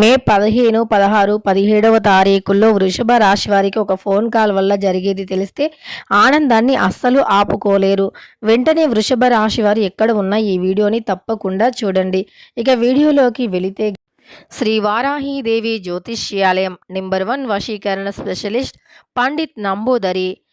మే పదిహేను పదహారు పదిహేడవ తారీఖుల్లో వృషభ రాశి వారికి ఒక ఫోన్ కాల్ వల్ల జరిగేది తెలిస్తే ఆనందాన్ని అస్సలు ఆపుకోలేరు. వెంటనే వృషభ రాశి వారు ఎక్కడ ఉన్న ఈ వీడియోని తప్పకుండా చూడండి. ఇక వీడియోలోకి వెళితే శ్రీ వారాహీదేవి జ్యోతిష్యాలయం నెంబర్ వన్ వశీకరణ స్పెషలిస్ట్ పండిత్ నంబూదరి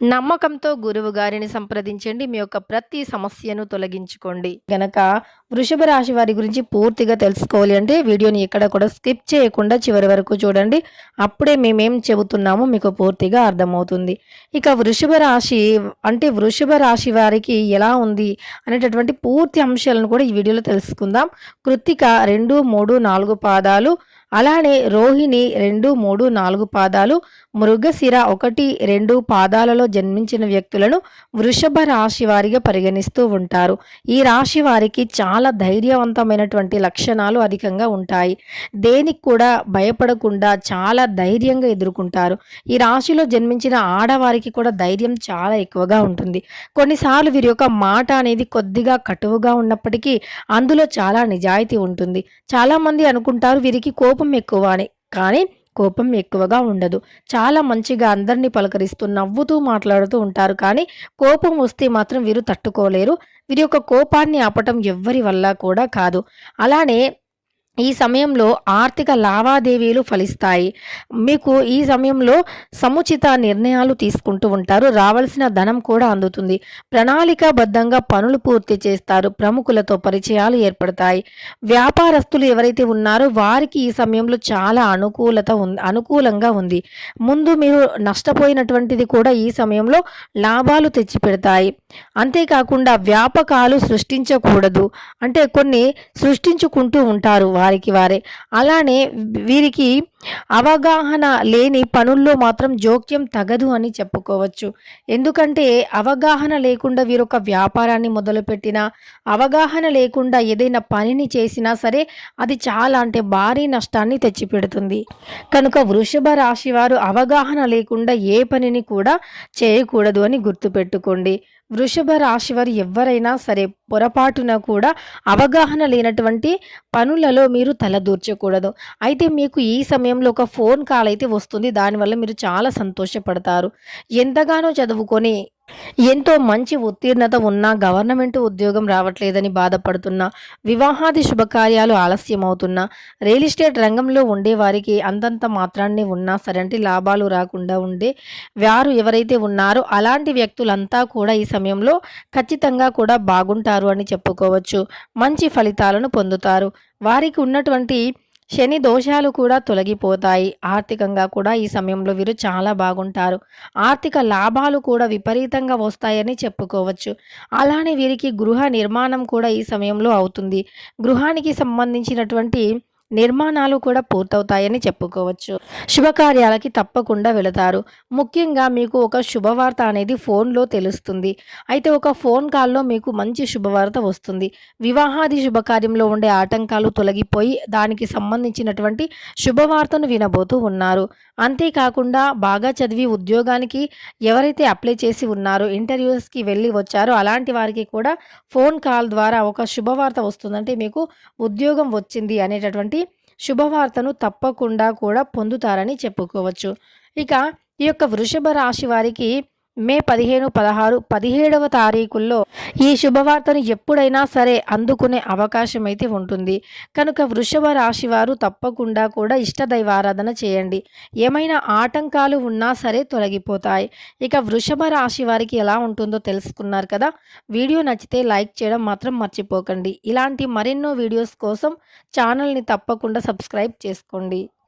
నమ్మకంతో గురువు గారిని సంప్రదించండి. మీ యొక్క ప్రతి సమస్యను తొలగించుకోండి. గనక వృషభ రాశి వారి గురించి పూర్తిగా తెలుసుకోవాలి అంటే వీడియోని ఎక్కడ కూడా స్కిప్ చేయకుండా చివరి వరకు చూడండి. అప్పుడే మేమేం చెబుతున్నామో మీకు పూర్తిగా అర్థమవుతుంది. ఇక వృషభ రాశి అంటే వృషభ రాశి వారికి ఎలా ఉంది అనేటటువంటి పూర్తి అంశాలను కూడా ఈ వీడియోలో తెలుసుకుందాం. కృత్తిక రెండు మూడు నాలుగు పాదాలు. అలానే రోహిణి రెండు మూడు నాలుగు పాదాలు. మృగశిర ఒకటి రెండు పాదాలలో జన్మించిన వ్యక్తులను వృషభ రాశి వారిగా పరిగణిస్తూ ఉంటారు. ఈ రాశి వారికి చాలా ధైర్యవంతమైనటువంటి లక్షణాలు అధికంగా ఉంటాయి. దేనికి కూడా భయపడకుండా చాలా ధైర్యంగా ఎదుర్కొంటారు. ఈ రాశిలో జన్మించిన ఆడవారికి కూడా ధైర్యం చాలా ఎక్కువగా ఉంటుంది. కొన్నిసార్లు వీరి యొక్క మాట అనేది కొద్దిగా కటువుగా ఉన్నప్పటికీ అందులో చాలా నిజాయితీ ఉంటుంది. చాలామంది అనుకుంటారు వీరికి కోపం ఎక్కువ అని. కానీ కోపం ఎక్కువగా ఉండదు. చాలా మంచిగా అందరినీ పలకరిస్తూ నవ్వుతూ మాట్లాడుతూ ఉంటారు. కానీ కోపం వస్తే మాత్రం వీరు తట్టుకోలేరు. వీరి యొక్క కోపాన్ని ఆపటం ఎవ్వరి వల్ల కూడా కాదు. అలానే ఈ సమయంలో ఆర్థిక లావాదేవీలు ఫలిస్తాయి. మీకు ఈ సమయంలో సముచిత నిర్ణయాలు తీసుకుంటూ ఉంటారు. రావాల్సిన ధనం కూడా అందుతుంది. ప్రణాళికాబద్ధంగా పనులు పూర్తి చేస్తారు. ప్రముఖులతో పరిచయాలు ఏర్పడతాయి. వ్యాపారస్తులు ఎవరైతే ఉన్నారో వారికి ఈ సమయంలో చాలా అనుకూలత ఉంది అనుకూలంగా ఉంది. ముందు మీరు నష్టపోయినటువంటిది కూడా ఈ సమయంలో లాభాలు తెచ్చిపెడతాయి. అంతేకాకుండా వ్యాపకాలు సృష్టించకూడదు. అంటే కొన్ని సృష్టించుకుంటూ ఉంటారు వారికి వారే. అలానే వీరికి అవగాహన లేని పనుల్లో మాత్రం జోక్యం తగదు అని చెప్పుకోవచ్చు. ఎందుకంటే అవగాహన లేకుండా వీరొక వ్యాపారాన్ని మొదలుపెట్టినా అవగాహన లేకుండా ఏదైనా పనిని చేసినా సరే అది చాలా అంటే భారీ నష్టాన్ని తెచ్చిపెడుతుంది. కనుక వృషభ రాశి వారు అవగాహన లేకుండా ఏ పనిని కూడా చేయకూడదు అని గుర్తుపెట్టుకోండి. వృషభ రాశి వారు ఎవరైనా సరే పొరపాటున కూడా అవగాహన లేనటువంటి పనులలో మీరు తలదూర్చకూడదు. అయితే మీకు ఈ సమయంలో ఒక ఫోన్ కాల్ అయితే వస్తుంది. దానివల్ల మీరు చాలా సంతోషపడతారు. ఎంతగానో చదువుకొని ఎంతో మంచి ఉత్తీర్ణత ఉన్నా గవర్నమెంట్ ఉద్యోగం రావట్లేదని బాధపడుతున్నా వివాహాది శుభకార్యాలు ఆలస్యం అవుతున్నా రియల్ ఎస్టేట్ రంగంలో ఉండే వారికి అంతంత మాత్రాన్ని ఉన్నా సరంటి లాభాలు రాకుండా ఉండే వారు ఎవరైతే ఉన్నారో అలాంటి వ్యక్తులంతా కూడా ఈ సమయంలో ఖచ్చితంగా కూడా బాగుంటారు అని చెప్పుకోవచ్చు. మంచి ఫలితాలను పొందుతారు. వారికి ఉన్నటువంటి శని దోషాలు కూడా తొలగిపోతాయి. ఆర్థికంగా కూడా ఈ సమయంలో వీరు చాలా బాగుంటారు. ఆర్థిక లాభాలు కూడా విపరీతంగా వస్తాయని చెప్పుకోవచ్చు. అలానే వీరికి గృహ నిర్మాణం కూడా ఈ సమయంలో అవుతుంది. గృహానికి సంబంధించినటువంటి నిర్మాణాలు కూడా పూర్తవుతాయని చెప్పుకోవచ్చు. శుభకార్యాలకి తప్పకుండా వెళతారు. ముఖ్యంగా మీకు ఒక శుభవార్త అనేది ఫోన్లో తెలుస్తుంది. అయితే ఒక ఫోన్ కాల్లో మీకు మంచి శుభవార్త వస్తుంది. వివాహాది శుభకార్యంలో ఉండే ఆటంకాలు తొలగిపోయి దానికి సంబంధించినటువంటి శుభవార్తను వినబోతూ ఉన్నారు. అంతేకాకుండా బాగా చదివి ఉద్యోగానికి ఎవరైతే అప్లై చేసి ఉన్నారో ఇంటర్వ్యూస్కి వెళ్ళి వచ్చారో అలాంటి వారికి కూడా ఫోన్ కాల్ ద్వారా ఒక శుభవార్త వస్తుందంటే మీకు ఉద్యోగం వచ్చింది అనేటటువంటి శుభవార్తను తప్పకుండా కూడా పొందుతారని చెప్పుకోవచ్చు. ఇక ఈ యొక్క వృషభ రాశి వారికి మే పదిహేను పదహారు పదిహేడవ తారీఖుల్లో ఈ శుభవార్తను ఎప్పుడైనా సరే అందుకునే అవకాశం అయితే ఉంటుంది. కనుక వృషభ రాశి వారు తప్పకుండా కూడా ఇష్టదైవారాధన చేయండి. ఏమైనా ఆటంకాలు ఉన్నా సరే తొలగిపోతాయి. ఇక వృషభ రాశి వారికి ఎలా ఉంటుందో తెలుసుకున్నారు కదా? వీడియో నచ్చితే లైక్ చేయడం మాత్రం మర్చిపోకండి. ఇలాంటి మరెన్నో వీడియోస్ కోసం ఛానల్ని తప్పకుండా సబ్స్క్రైబ్ చేసుకోండి.